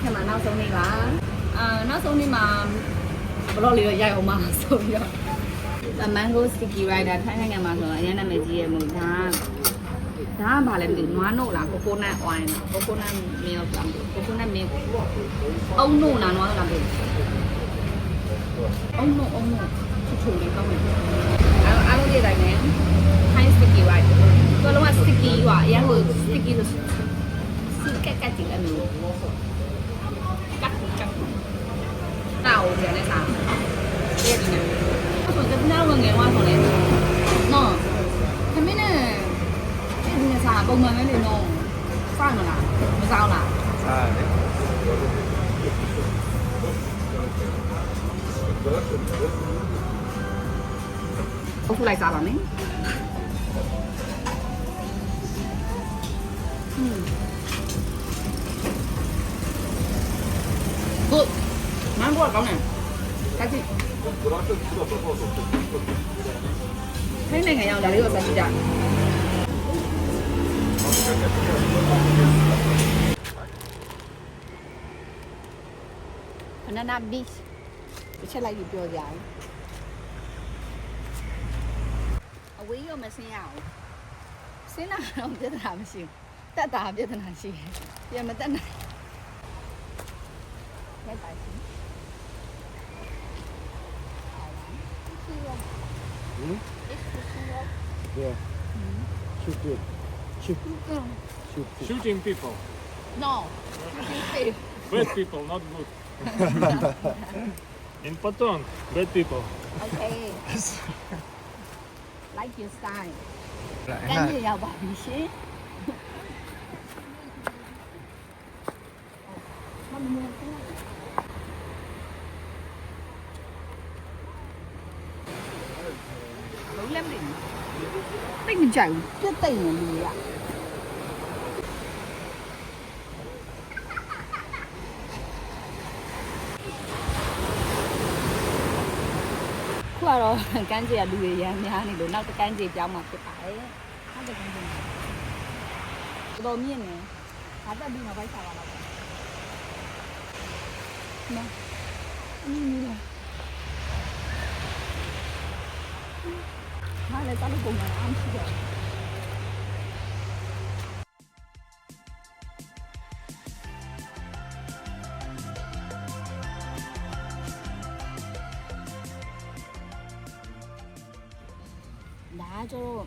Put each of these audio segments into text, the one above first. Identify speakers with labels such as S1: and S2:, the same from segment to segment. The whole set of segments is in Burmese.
S1: ခင်မှာနောက်ဆုံးနေ့ပါအာနောက်ဆုံးနေ့မှာဘလော့လေးတော့ရိုက်အောင်ပါဆိုပြီးတော့ mango sticky rider ထိုင်းနိုင်ငံမှာဆိုတော့အရင်နာမည်ကြီးရဲ့မို့ဒါဒါကဘာလဲမသိဘူးနွားနို့လား coconut oil လား coconut milk လား coconut milk အုံနို့လားနွားနို့လားမသိဘူးအုံနို့အုံနို့ချူချူလေးကောင်းတယ်အဲ့အားလုံးဒီတိုင်းနဲ့ high sticky rider သူကလုံးဝ sticky ဟွာအရင်ဟို sticky လို့ဆိုစကက်ကက်တီလည်းမျိုး တောက်ပြန်နေစားပြည့်နေတယ်ဆိုတော့ကျွန်တော်ငယ်သွားဆိုလဲနော်ခမင်းနဲ့ဒီနေ့စားပုံမှန်ပဲလေနော်စားမလားမစားလား
S2: စားတယ်
S1: အခုလိုက်စားပါမယ်อืม good မန်ゴကကောင်းတယ်တက်ကြည့်ခိုင်းနိုင်ငံရောက်ဒါလေးကိုဆက်ကြည့်ကြ banana beach တစ်ချက်လိုက်ပြီးပြောကြအောင်အဝေးရောမဆင်းရအောင်ဆင်းတာတော့ပြဿနာမရှိဘူးတက်တာပြဿနာရှိတယ်ပြန်မတက်နိုင်လိုက်ပါရှင်
S2: Hmm? Yeah. Mm-hmm. Shoot it. Shoot. Shoot, it.
S3: Shooting people.
S1: No.
S3: Bad people, not good. In Patong, bad people.
S1: Okay. like your style. Can you help me see? ကြိုက်ဘူးပြတ်တိတ်နေလူရခုကတော့ကန်းကြီးကလူတွေရမ်းများနေလို့နောက်တစ်ကန်းကြီးပြောင်းมาဖြစ်ပါတယ်နောက်တစ်ကန်းကြီးတော်တော်မြင့်နေငါတက်ပြီးနောက်ပိုင်းစားပါတော့နော်အင်းကြီးလား လည်းတောက်လို့ပုံမှန်အားမရှိတော့ဒါကကျတော့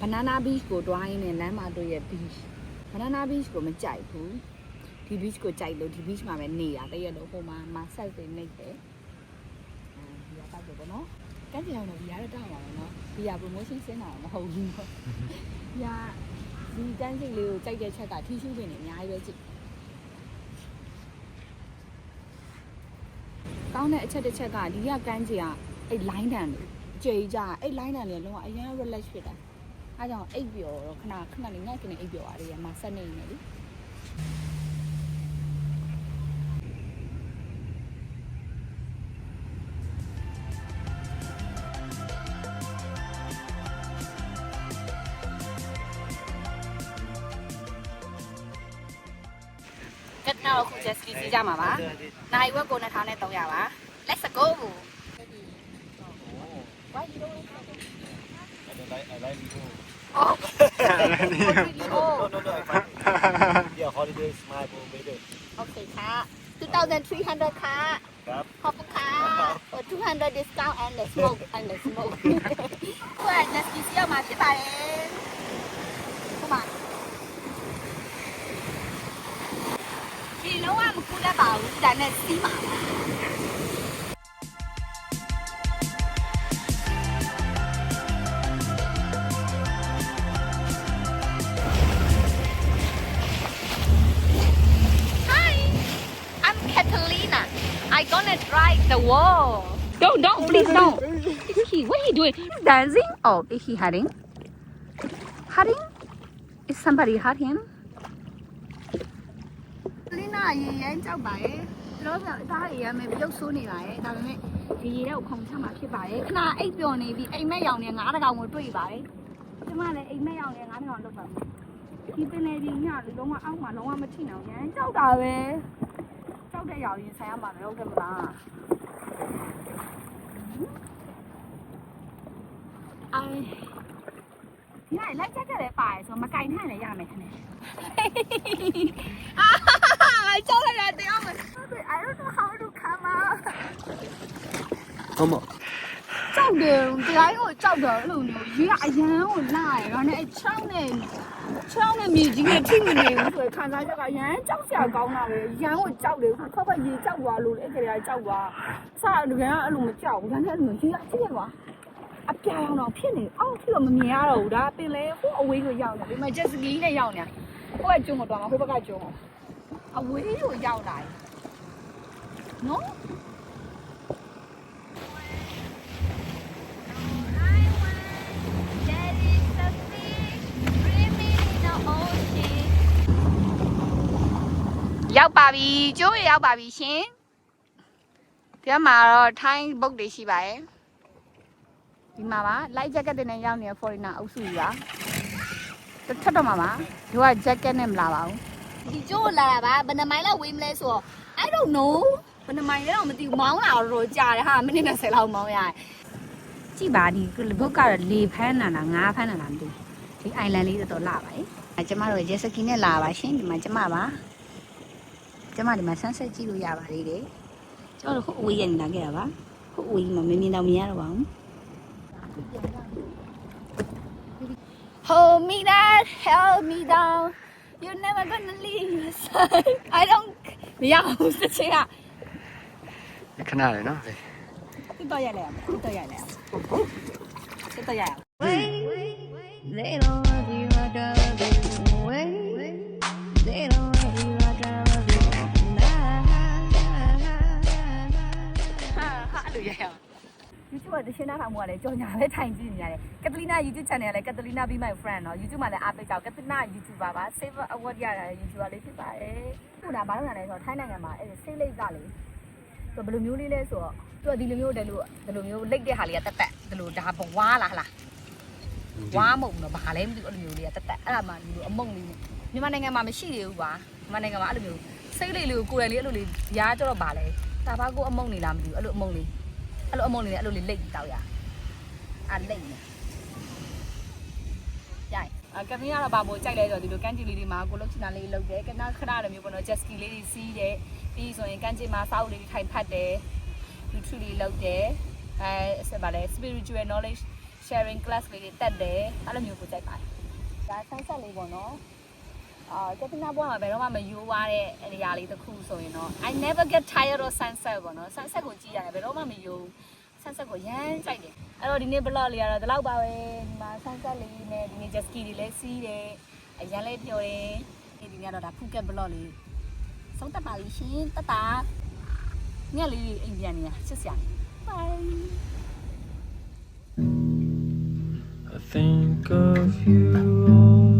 S1: banana beach ကိုတွားရင်းနဲ့လမ်းမှာတွေ့ရဲ့ beach banana beach ကိုမကြိုက်ဘူးဒီ beach ကိုကြိုက်လို့ဒီ beach မှာပဲနေတာတရက်လို့ဟိုမှာမဆက်တွေနေတယ်အဲဒီကတောက်တယ်ပေါ့နော် ကန်းကြအောင်တော့ဒီရတော့တောက်ပါမယ်နော်ဒီရ promotion ဆင်းတာမဟုတ်ဘူးပေါ့ဒီကဒီကန်းစိတ်လေးကိုကြိုက်တဲ့ချက်ကထီးရှူးပင်နေအများကြီးပဲကြည့်ကောင်းတဲ့အချက်တစ်ချက်ကဒီကကန်းကြီးကအဲ့ line တန်လို့ကြွေကြအဲ့ line တန်လေးကလုံးဝအရင် relax ဖြစ်တာအားကြောင့်အိပ်ပျော်တော့ခဏခဏလေးငှက်ကနေအိပ်ပျော်ရတယ်ရမဆက်နေနေလေ ကတ်နောက်ခုချက်စကီစီးကြမှာပါနိုင်ဝက်ကို2300ပါ let's go why you don't
S2: I like, I like you.
S1: oh
S2: No, no, no. I find yeah, holiday is my weather.
S1: โอเคค่ะ 2,300 ค่ะ
S2: ครับ
S1: ขอบคุณค่ะ for 200 discount and the smoke and the smoke เพื่อนจะสีเสี้ยวมาที่ไหนเข้ามา လုံးဝမကူလက်ပါဘူးဒါနဲ့စီးမှာပါ Hi, I'm Catalina. I gonna drive the wall. Don't, don't, please don't. Is he? What he doing? He's dancing. Oh, is he hiding? Hiding? Is somebody hurt Him? Catalina ရေရမ်းကြောက်ပါရဲ့။ကျွန်တော်တို့သားရေရမ်းမယ်ပြုတ်ဆိုးနေပါရဲ့။ဒါပေမဲ့ဒီရေတဲ့ကိုခုံချမှာဖြစ်ပါရဲ့။ခဏအိပ်ပျော်နေပြီအိမ်မက်ရောင်နဲ့ငါးတကောင်ကိုတွေ့ပါရဲ့။ကျမလည်းအိမ်မက်ရောင်နဲ့ငါးတကောင်လောက်ပါမယ်။ဒီပင်လေကြီးညလေလုံးဝအောက်မှာလုံးဝမထိနိုင်ဘူးရမ်းကြောက်တာပဲကြောက်တဲ့ရောင်ရင်ဆိုင်ရမှာပဲဟုတ်ကဲ့မလားအိုင်ဒီလိုက်လိုက်ချက်ကြတယ်ပါရဆိုမကင်ထိုင်လည်းရမယ်ခနဲ့အာ ကြောက်ရတယ်တရားမ I don't know how to come out
S2: ဟုတ်မ
S1: ကြောက်တယ်တရားကိုကြောက်တယ်အဲ့လိုမျိုးရေကအရန်ကိုလာရတော့ねချောင်းနဲ့ချောင်းနဲ့မြေကြီးနဲ့ထိမနေဘူးဆိုရင်ခံစားချက်ကရန်ကြောက်စရာကောင်းတာပဲရန်ကိုကြောက်တယ်ခုခက်ခက်ရေကြောက်သွားလို့လေအဲ့ကလေးကကြောက်သွားစရလူကအဲ့လိုမကြောက်ဘူးဒါနဲ့အဲ့လိုရေကကြည့်ရပါအပြာရောင်တော့ဖြစ်နေအောက်ထိတော့မမြင်ရတော့ဘူးဒါပင်လေဟိုအဝေးကိုရောက်နေဒီမှာ jet ski နဲ့ရောက်နေဟိုကကျုံမတော်မှာဟိုဘက်ကကျုံ အဝေးကိုရောက်လာနော်
S4: There is a fish swimming in the ocean.
S1: ရောက်ပါပြီကျိုးရရောက်ပါပြီရှင်ဒီမှာတော့ထိုင်းဘုတ်တွေရှိပါတယ်ဒီမှာပါလိုက်ဂျက်ကက်တွေနဲ့ရောက်နေတဲ့ foreigner အုပ်စုကြီးပါတစ်ထပ်တော့မှာပါဒီက jacket နဲ့မလာပါဘူး
S4: ဒီကျိုးလာတာပါဘယ်နှမိုင်လောက်ဝေးမလဲဆိုတော့
S1: I don't know ဘယ်နှမိုင်လဲတော့မသိဘူးမောင်းလာတော့ကြာတယ်ဟာမိနစ်20လောက်မောင်းရတယ်ကြည့်ပါဒီဘုတ်ကတော့လေဖမ်းနာလားငါးဖမ်းနာလားမသိဘူးဒီ island လေးတော်တော်လာပါတယ်အဲကျမတို့ jet ski နဲ့လာပါရှင်ဒီမှာကျမပါကျမဒီမှာ sunset ကြည့်လို့ရပါသေးတယ်ကျတော့ခုအဝေးရနေလာခဲ့တာပါခုအဝေးမှာမမြင်တော့မရတော့ပါဘူး Hold me down hold me down you're never gonna leave my side I don't မရဘူးစချင်က
S2: ခဏလေးနော်
S1: ပြတော့ရလဲပြတော့ရလဲပြတော့ရ
S4: They don't love you, I
S1: ကတရှင်နာထောင်မှုကလည်းကြော်ညာပဲထိုင်ကြည့်နေရတယ်ကက်တလီနာ YouTube channel ကလည်းကက်တလီနာ be my friend နော် YouTube မှာလည်းအားပေးကြအောင်ကက်တလီနာ YouTuber ပါ Save Award ရတာ YouTuber လေးဖြစ်ပါတယ်ခုနကဘာလို့လဲဆိုတော့ထိုင်းနိုင်ငံမှာအဲ့ဒီ Save Lake ကလေသူဘယ်လိုမျိုးလေးလဲဆိုတော့သူကဒီလိုမျိုးတယ်လို့ဒီလိုမျိုးလိတ်တဲ့ဟာလေးကတက်တက်ဒီလိုဒါဘဝလားဟလားဝါမုံတော့ဘာလဲမသိဘူးအဲ့လိုမျိုးလေးကတက်တက်အဲ့ဒါမှဒီလိုအမုံလေးမြန်မာနိုင်ငံမှာမရှိသေးဘူးကွာမြန်မာနိုင်ငံမှာအဲ့လိုမျိုးစိတ်လေးလေးကိုကိုယ်တိုင်လေးအဲ့လိုလေးရားကြတော့ဗာလဲတာဘာကိုအမုံနေလားမသိဘူးအဲ့လိုအမုံလေး အဲ့လိုအမုံလေးနဲ့အဲ့လိုလေးလိတ်ပြီးတောက်ရအဲ့လိတ်နေရိုက်အကမင်းကတော့ဗာမို့ကြိုက်လဲဆိုတော့ဒီလိုကန်းချီလေးတွေမှာကိုလုတ်ချင်တာလေးလုတ်တယ်ကနာခဏလိုမျိုးပေါ့နော် jet ski လေးတွေစီးတယ်ပြီးဆိုရင်ကန်းချီမှာစောက်လေးတွေထိုင်ဖတ်တယ် YouTube လေးလုတ်တယ်အဲဆက်ပါလဲ spiritual knowledge sharing class လေးတွေတက်တယ်အဲ့လိုမျိုးကိုကြိုက်ပါတယ်ဒါ sunset လေးပေါ့နော် အာကတိနာဘွားမှာဘယ်တော့မှမယိုးွားတဲ့နေရာလေးတစ်ခုဆိုရင်တော့ I never get tired of sunset ပေါ့နော် sunset ကိုကြည့်ရတယ်ဘယ်တော့မှမယိုး sunset ကိုရမ်းကြိုက်တယ်အဲ့တော့ဒီနေ့ vlog လေးကတော့ဒီလောက်ပါပဲဒီမှာ sunset လေးနဲ့ဒီနေ့ jet ski တွေလည်းစီးတယ်အရန်လေးပြောတယ်ဒီဒီနေ့ကတော့ဒါ Phuket vlog လေးဆုံးသက်ပါလိမ့်ရှင်တတညလေးအိမ်ပြန်နေရချစ်စရာ bye
S5: I think of you all